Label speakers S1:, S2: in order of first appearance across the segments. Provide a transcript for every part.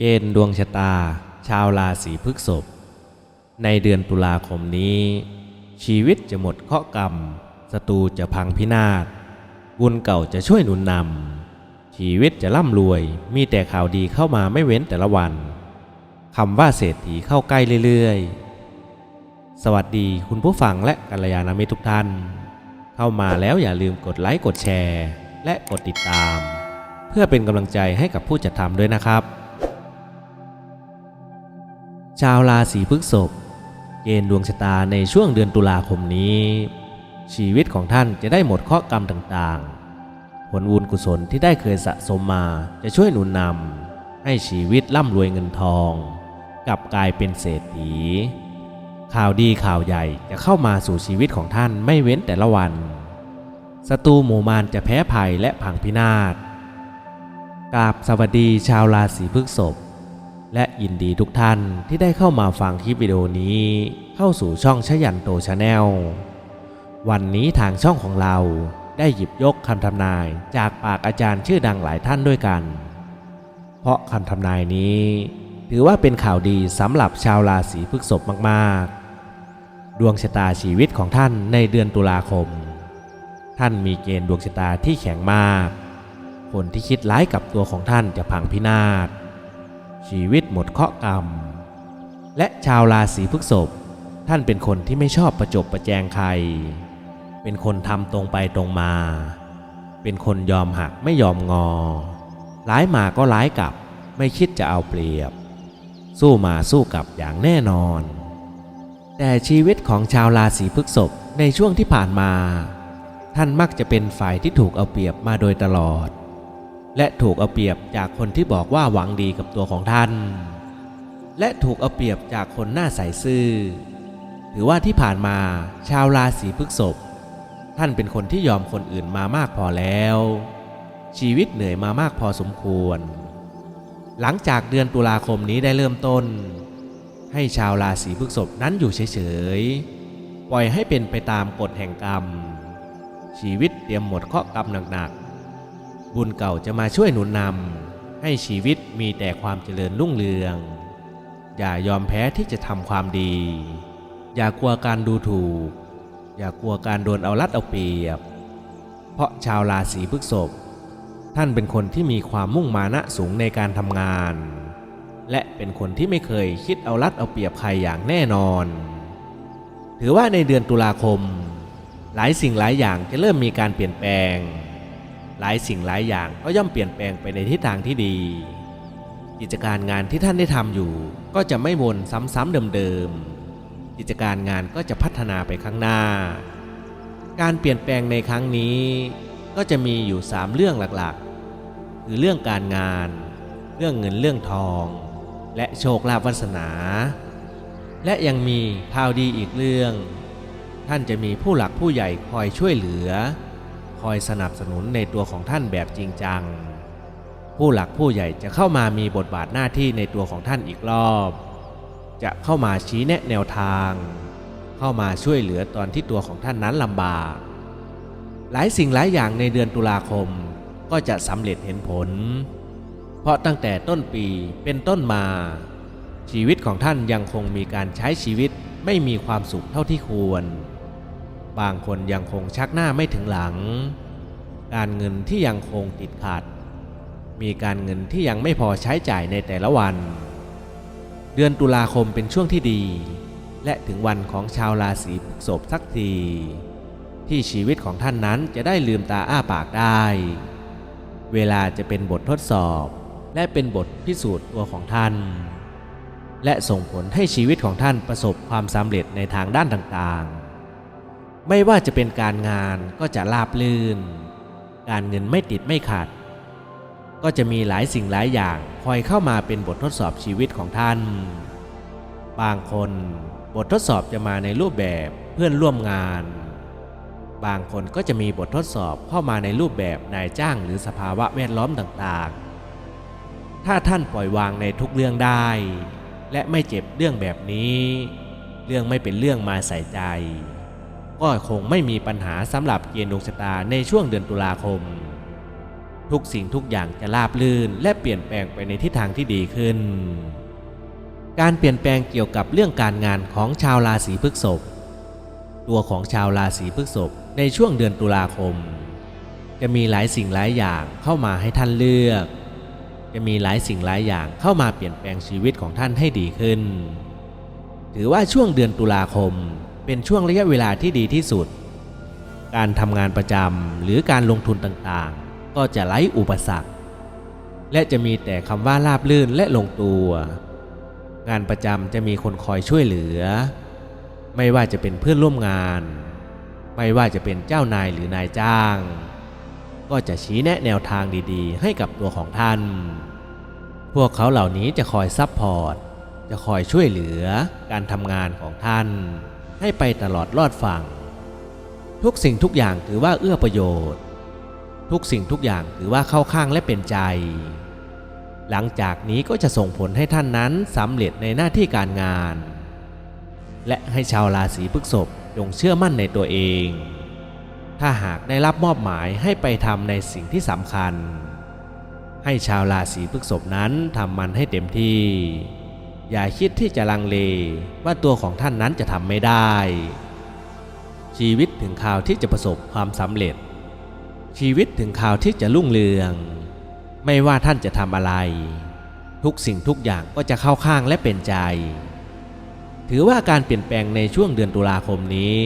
S1: เกณฑ์ดวงชะตา ชาวราศีพฤษภในเดือนตุลาคมนี้ ชีวิตจะหมดเคราะกรรมศัตรูจะพังพินาศบุญเก่าจะช่วยหนุนนำ ชีวิตจะร่ำรวยมีแต่ข่าวดีเข้ามาไม่เว้นแต่ละวันคำว่าเศรษฐีเข้าใกล้เรื่อยๆ สวัสดีคุณผู้ฟังและกัลยาณมิตรทุกท่าน เข้ามาแล้วอย่าลืมกดไลค์กดแชร์ และกดติดตาม เพื่อเป็นกำลังใจให้กับผู้จัดทำด้วยนะครับ ชาวราศีพฤษภเกณฑ์ดวงชะตาในช่วงเดือนตุลาคมนี้ ชีวิตของท่านจะได้หมดเคราะห์กรรมต่างๆ ผลบุญกุศลที่ได้เคยสะสมมาจะช่วยหนุนนำให้ชีวิตร่ำรวยเงินทอง กลับกลายเป็นเศรษฐี ข่าวดีข่าวใหญ่จะเข้ามาสู่ชีวิตของท่านไม่เว้นแต่ละวันศัตรูหมู่มารจะแพ้ภัยและพังพินาศกราบสวัสดีชาวราศีพฤษภ และยินดีทุกท่านที่ได้เข้ามาฟังคลิปวิดีโอนี้เข้าสู่ช่องชยันโตชาแนล วันนี้ทางช่องของเราได้หยิบยกคำทำนายจากปากอาจารย์ชื่อดังหลายท่านด้วยกัน เพราะคำทำนายนี้ ถือว่าเป็นข่าวดีสำหรับชาวราศีพฤษภมากๆ ดวงชะตาชีวิตของท่านในเดือนตุลาคม ท่านมีเกณฑ์ดวงชะตาที่แข็งมาก คนที่คิดร้ายกับตัวของท่านจะพังพินาศ ชีวิตหมดเคราะกรรม และชาวราศีพฤษภท่านเป็นคนที่ไม่ชอบประจบประแจงใคร เป็นคนทำตรงไปตรงมา เป็นคนยอมหักไม่ยอมงอ ร้ายมาก็ร้ายกลับ ไม่คิดจะเอาเปรียบ สู้มาสู้กลับอย่างแน่นอน แต่ชีวิตของชาวราศีพฤษภในช่วงที่ผ่านมา ท่านมักจะเป็นฝ่ายที่ถูกเอาเปรียบมาโดยตลอด และถูกเอาเปรียบจากคนที่บอกว่าหวังดีกับตัวของท่าน และถูกเอาเปรียบจากคนหน้าใสซื่อ ถือว่าที่ผ่านมาชาวราศีพฤษภท่านเป็นคนที่ยอมคนอื่นมามากพอแล้ว ชีวิตเหนื่อยมามากพอสมควร หลังจากเดือนตุลาคมนี้ได้เริ่มต้น ให้ชาวราศีพฤษภนั้นอยู่เฉยๆ ปล่อยให้เป็นไปตามกฎแห่งกรรม ชีวิตเตรียมหมดเคราะห์กรรมหนักๆ บุญเก่าจะมาช่วยหนุนนำให้ชีวิตมีแต่ความเจริญรุ่งเรือง อย่ายอมแพ้ที่จะทำความดี อย่ากลัวการดูถูก อย่ากลัวการโดนเอารัดเอาเปรียบ เพราะชาวราศีพฤษภท่านเป็นคนที่มีความมุ่งมานะสูงในการทำงาน และเป็นคนที่ไม่เคยคิดเอารัดเอาเปรียบใครอย่างแน่นอน ถือว่าในเดือนตุลาคม หลายสิ่งหลายอย่างจะเริ่มมีการเปลี่ยนแปลง หลายสิ่งหลายอย่างก็ย่อมเปลี่ยนแปลงไปในทิศทางที่ดี กิจการงานที่ท่านได้ทำอยู่ ก็จะไม่วนซ้ำๆเดิมๆกิจการงานก็จะพัฒนาไปข้างหน้า การเปลี่ยนแปลงในครั้งนี้ ก็จะมีอยู่3เรื่องหลักๆ คือเรื่องการงาน เรื่องเงินเรื่องทอง และโชคลาภวาสนา และยังมีข่าวดีอีกเรื่อง ท่านจะมีผู้หลักผู้ใหญ่คอยช่วยเหลือ คอยสนับสนุนในตัวของท่านแบบจริงจัง ผู้หลักผู้ใหญ่จะเข้ามามีบทบาทหน้าที่ในตัวของท่านอีกรอบ จะเข้ามาชี้แนะแนวทาง เข้ามาช่วยเหลือตอนที่ตัวของท่านนั้นลำบาก หลายสิ่งหลายอย่างในเดือนตุลาคมก็จะสำเร็จเห็นผล เพราะตั้งแต่ต้นปีเป็นต้นมา ชีวิตของท่านยังคงมีการใช้ชีวิตไม่มีความสุขเท่าที่ควร บางคนยังคงชักหน้าไม่ถึงหลัง การเงินที่ยังคงติดขัด มีการเงินที่ยังไม่พอใช้จ่ายในแต่ละวัน เดือนตุลาคมเป็นช่วงที่ดี และถึงวันของชาวราศีพฤษภสักที ที่ชีวิตของท่านนั้นจะได้ลืมตาอ้าปากได้ เวลาจะเป็นบททดสอบ และเป็นบทพิสูจน์ตัวของท่านและส่งผลให้ชีวิตของท่านประสบความสำเร็จในทางด้านต่างๆ ไม่ว่าจะเป็นการงานก็จะราบลื่น การเงินไม่ติดไม่ขัดก็จะมีหลายสิ่งหลายอย่างคอยเข้ามาเป็นบททดสอบชีวิตของท่าน บางคนบททดสอบจะมาในรูปแบบเพื่อนร่วมงาน บางคนก็จะมีบททดสอบเข้ามาในรูปแบบนายจ้างหรือสภาวะแวดล้อมต่างๆ ถ้าท่านปล่อยวางในทุกเรื่องได้ และไม่เจ็บเรื่องแบบนี้ เรื่องไม่เป็นเรื่องมาใส่ใจ ก็คงไม่มีปัญหาสำหรับเกณฑ์ดวงชะตาในช่วงเดือนตุลาคม ทุกสิ่งทุกอย่างจะราบลื่นและเปลี่ยนแปลงไปในทิศทางที่ดีขึ้น การเปลี่ยนแปลงเกี่ยวกับเรื่องการงานของชาวราศีพฤษภตัวของชาวราศีพฤษภในช่วงเดือนตุลาคม จะมีหลายสิ่งหลายอย่างเข้ามาให้ท่านเลือก จะมีหลายสิ่งหลายอย่างเข้ามาเปลี่ยนแปลงชีวิตของท่านให้ดีขึ้น ถือว่าช่วงเดือนตุลาคม เป็นช่วงระยะเวลาที่ดีที่สุด การทำงานประจำหรือการลงทุนต่างๆ ก็จะไร้อุปสรรค และจะมีแต่คำว่าราบลื่นและลงตัว งานประจำจะมีคนคอยช่วยเหลือ ไม่ว่าจะเป็นเพื่อนร่วมงาน ไม่ว่าจะเป็นเจ้านายหรือนายจ้าง ก็จะชี้แนะแนวทางดีๆ ให้กับตัวของท่าน พวกเขาเหล่านี้จะคอยซับพอร์ตจะคอยช่วยเหลือการทำงานของท่าน ให้ไปตลอดรอดฝั่ง ทุกสิ่งทุกอย่างถือว่าเอื้อประโยชน์ ทุกสิ่งทุกอย่างถือว่าเข้าข้างและเป็นใจ หลังจากนี้ก็จะส่งผลให้ท่านนั้นสำเร็จในหน้าที่การงาน และให้ชาวราศีพฤษภจงเชื่อมั่นในตัวเอง ถ้าหากได้รับมอบหมายให้ไปทำในสิ่งที่สำคัญ ให้ชาวราศีพฤษภนั้นทำมันให้เต็มที่ อย่าคิดที่จะลังเลว่าตัวของท่านนั้นจะทำไม่ได้ ชีวิตถึงข่าวที่จะประสบความสำเร็จ ชีวิตถึงข่าวที่จะรุ่งเรือง ไม่ว่าท่านจะทำอะไร ทุกสิ่งทุกอย่างก็จะเข้าข้างและเป็นใจ ถือว่าการเปลี่ยนแปลงในช่วงเดือนตุลาคมนี้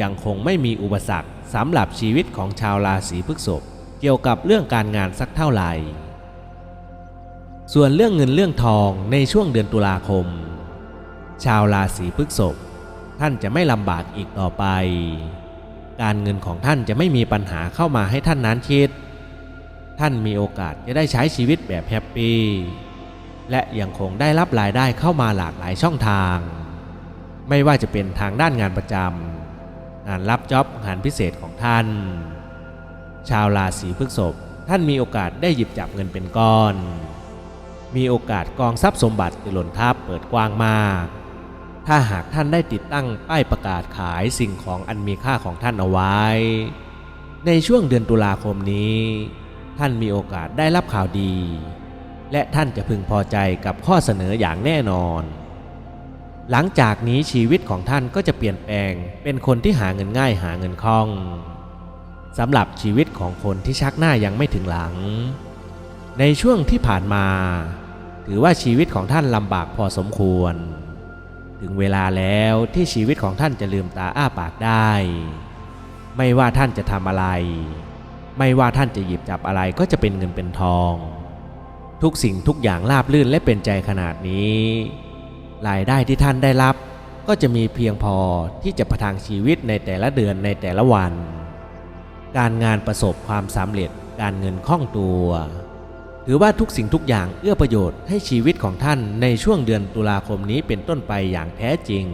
S1: ยังคงไม่มีอุปสรรคสำหรับชีวิตของชาวราศีพฤษภเกี่ยวกับเรื่องการงานสักเท่าไหร่ ส่วนเรื่องเงินเรื่องทองในช่วงเดือนตุลาคม ชาวราศีพฤษภท่านจะไม่ลำบากอีกต่อไป การเงินของท่านจะไม่มีปัญหาเข้ามาให้ท่านนั้นคิด ท่านมีโอกาสจะได้ใช้ชีวิตแบบแฮปปี้และยังคงได้รับรายได้เข้ามาหลากหลายช่องทาง ไม่ว่าจะเป็นทางด้านงานประจำงานรับจ็อบงานพิเศษของท่าน ชาวราศีพฤษภท่านมีโอกาสได้หยิบจับเงินเป็นก้อน มีโอกาสกองทรัพย์สมบัติจะหล่นทับเปิดกว้างมาก ถ้าหากท่านได้ติดตั้งป้ายประกาศขายสิ่งของอันมีค่าของท่านเอาไว้ ในช่วงเดือนตุลาคมนี้ ท่านมีโอกาสได้รับข่าวดี และท่านจะพึงพอใจกับข้อเสนออย่างแน่นอน หลังจากนี้ชีวิตของท่านก็จะเปลี่ยนแปลงเป็นคนที่หาเงินง่ายหาเงินคล่องสำหรับชีวิตของคนที่ชักหน้ายังไม่ถึงหลัง ในช่วงที่ผ่านมา ถือว่าชีวิตของท่านลำบากพอสมควร ถึงเวลาแล้วที่ชีวิตของท่านจะลืมตาอ้าปากได้ ไม่ว่าท่านจะทำอะไร ไม่ว่าท่านจะหยิบจับอะไรก็จะเป็นเงินเป็นทอง ทุกสิ่งทุกอย่างราบรื่นและเป็นใจขนาดนี้ รายได้ที่ท่านได้รับก็จะมีเพียงพอที่จะประทังชีวิตในแต่ละเดือนในแต่ละวัน การงานประสบความสำเร็จการเงินคล่องตัว ถือว่าทุกสิ่งทุกอย่างเอื้อประโยชน์ให้ชีวิตของท่านในช่วงเดือนตุลาคมนี้เป็นต้นไปอย่างแท้จริง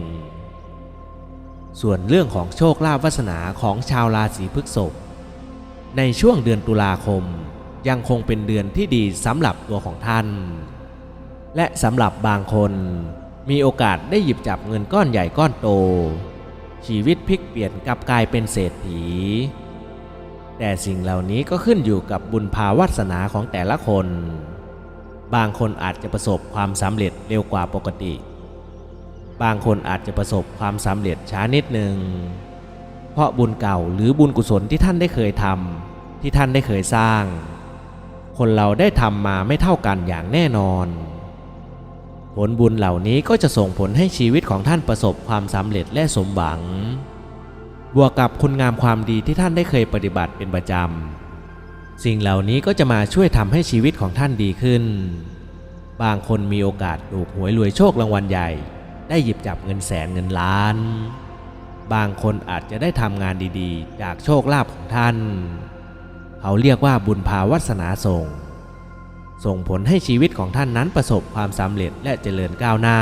S1: ส่วนเรื่องของโชคลาภวาสนาของชาวราศีพฤษภในช่วงเดือนตุลาคม ยังคงเป็นเดือนที่ดีสำหรับตัวของท่าน และสำหรับบางคนมีโอกาสได้หยิบจับเงินก้อนใหญ่ก้อนโต ชีวิตพลิกเปลี่ยนกลับกลายเป็นเศรษฐี แต่สิ่งเหล่านี้ก็ขึ้นอยู่กับบุญภาวาสนาของแต่ละคน บางคนอาจจะประสบความสำเร็จเร็วกว่าปกติ บางคนอาจจะประสบความสำเร็จช้านิดหนึ่ง เพราะบุญเก่าหรือบุญกุศลที่ท่านได้เคยทำที่ท่านได้เคยสร้าง คนเราได้ทำมาไม่เท่ากันอย่างแน่นอน ผลบุญเหล่านี้ก็จะส่งผลให้ชีวิตของท่านประสบความสำเร็จและสมหวัง บวกกับคุณงามความดีที่ท่านได้เคยปฏิบัติเป็นประจำ สิ่งเหล่านี้ก็จะมาช่วยทำให้ชีวิตของท่านดีขึ้น บางคนมีโอกาสถูกหวยรวยโชครางวัลใหญ่ ได้หยิบจับเงินแสนเงินล้าน บางคนอาจจะได้ทำงานดีๆ จากโชคลาภของท่าน เขาเรียกว่าบุญภาวาสนาส่ง ส่งผลให้ชีวิตของท่านนั้นประสบความสำเร็จและเจริญก้าวหน้า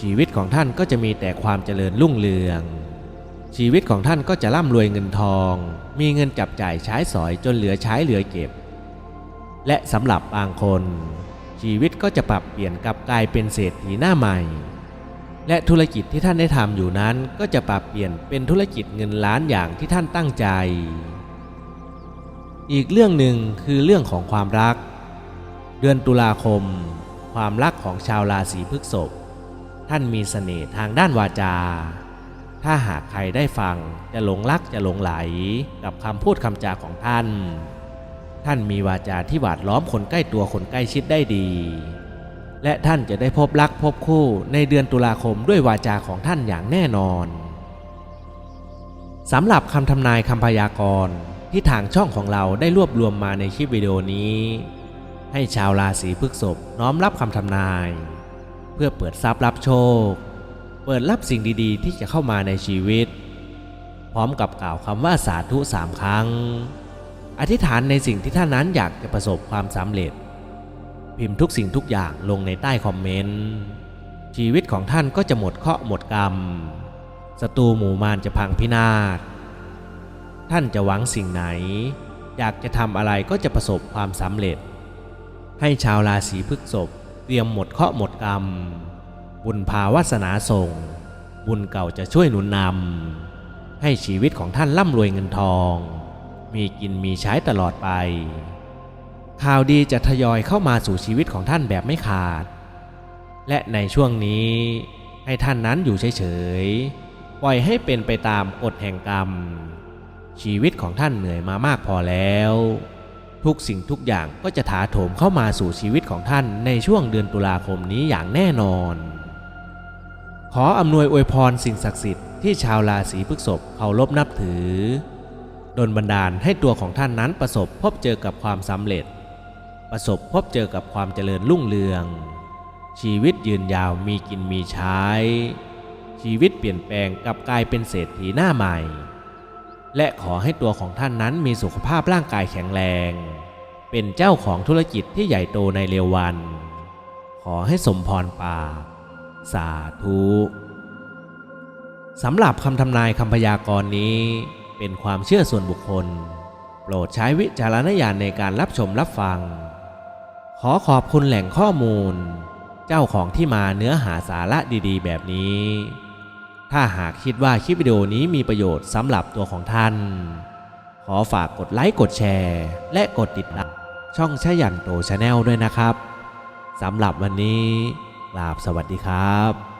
S1: ชีวิตของท่านก็จะมีแต่ความเจริญรุ่งเรือง ชีวิตของท่านก็จะร่ำรวยเงินทอง มีเงินจับจ่ายใช้สอยจนเหลือใช้เหลือเก็บ และสำหรับบางคน ชีวิตก็จะปรับเปลี่ยนกลับกลายเป็นเศรษฐีหน้าใหม่ และธุรกิจที่ท่านได้ทำอยู่นั้นก็จะปรับเปลี่ยนเป็นธุรกิจเงินล้านอย่างที่ท่านตั้งใจ อีกเรื่องหนึ่งคือเรื่องของความรัก เดือนตุลาคม ความรักของชาวราศีพฤษภท่านมีเสน่ห์ทางด้านวาจา ถ้าหากใครได้ฟังจะหลงรักจะหลงไหลกับคำพูดคำจาของท่าน ท่านมีวาจาที่หวาดล้อมคนใกล้ตัวคนใกล้ชิดได้ดี และท่านจะได้พบรักพบคู่ในเดือนตุลาคมด้วยวาจาของท่านอย่างแน่นอนสำหรับคำทำนายคำพยากรณ์ที่ทางช่องของเราได้รวบรวมมาในคลิปวิดีโอนี้ ให้ชาวราศีพฤษภน้อมรับคำทำนาย เพื่อเปิดทรัพย์รับโชค เปิดรับสิ่งดีๆ ที่จะเข้ามาในชีวิต พร้อมกับกล่าวคำว่าสาธุสามครั้ง อธิษฐานในสิ่งที่ท่านนั้นอยากจะประสบความสำเร็จ พิมพ์ทุกสิ่งทุกอย่างลงในใต้คอมเมนต์ ชีวิตของท่านก็จะหมดเคราะห์หมดกรรมศัตรูหมู่มารจะพังพินาศ ท่านจะหวังสิ่งไหน อยากจะทำอะไรก็จะประสบความสำเร็จ ให้ชาวราศีพฤษภเตรียมหมดเคราะห์หมดกรรม บุญภาวาสนาส่ง บุญเก่าจะช่วยหนุนนำให้ชีวิตของท่านร่ำรวยเงินทอง มีกินมีใช้ตลอดไป ข่าวดีจะทยอยเข้ามาสู่ชีวิตของท่านแบบไม่ขาด และในช่วงนี้ให้ท่านนั้นอยู่เฉยๆ ปล่อยให้เป็นไปตามกฎแห่งกรรม ชีวิตของท่านเหนื่อยมามากพอแล้ว ทุกสิ่งทุกอย่างก็จะถาโถมเข้ามาสู่ชีวิตของท่านในช่วงเดือนตุลาคมนี้อย่างแน่นอน ขออำนวยอวยพรสิ่งศักดิ์สิทธิ์ที่ชาวราศีพฤษภเคารพนับถือ ดลบันดาลให้ตัวของท่านนั้นประสบพบเจอกับความสำเร็จ ประสบพบเจอกับความเจริญรุ่งเรือง ชีวิตยืนยาวมีกินมีใช้ ชีวิตเปลี่ยนแปลงกลับกลายเป็นเศรษฐีหน้าใหม่ และขอให้ตัวของท่านนั้นมีสุขภาพร่างกายแข็งแรง เป็นเจ้าของธุรกิจที่ใหญ่โตในเร็ววัน ขอให้สมพรปาก สาธุสำหรับคำทำนายคำพยากรณ์นี้เป็นความเชื่อส่วนบุคคล โปรดใช้วิจารณญาณในการรับชมรับฟัง ขอขอบคุณแหล่งข้อมูล เจ้าของที่มาเนื้อหาสาระดีๆ แบบนี้ ถ้าหากคิดว่าคลิปวิดีโอนี้มีประโยชน์สำหรับตัวของท่าน ขอฝากกดไลค์กดแชร์ และกดติดตามช่องชยันโตชาแนลด้วยนะครับสำหรับวันนี้ กราบสวัสดีครับ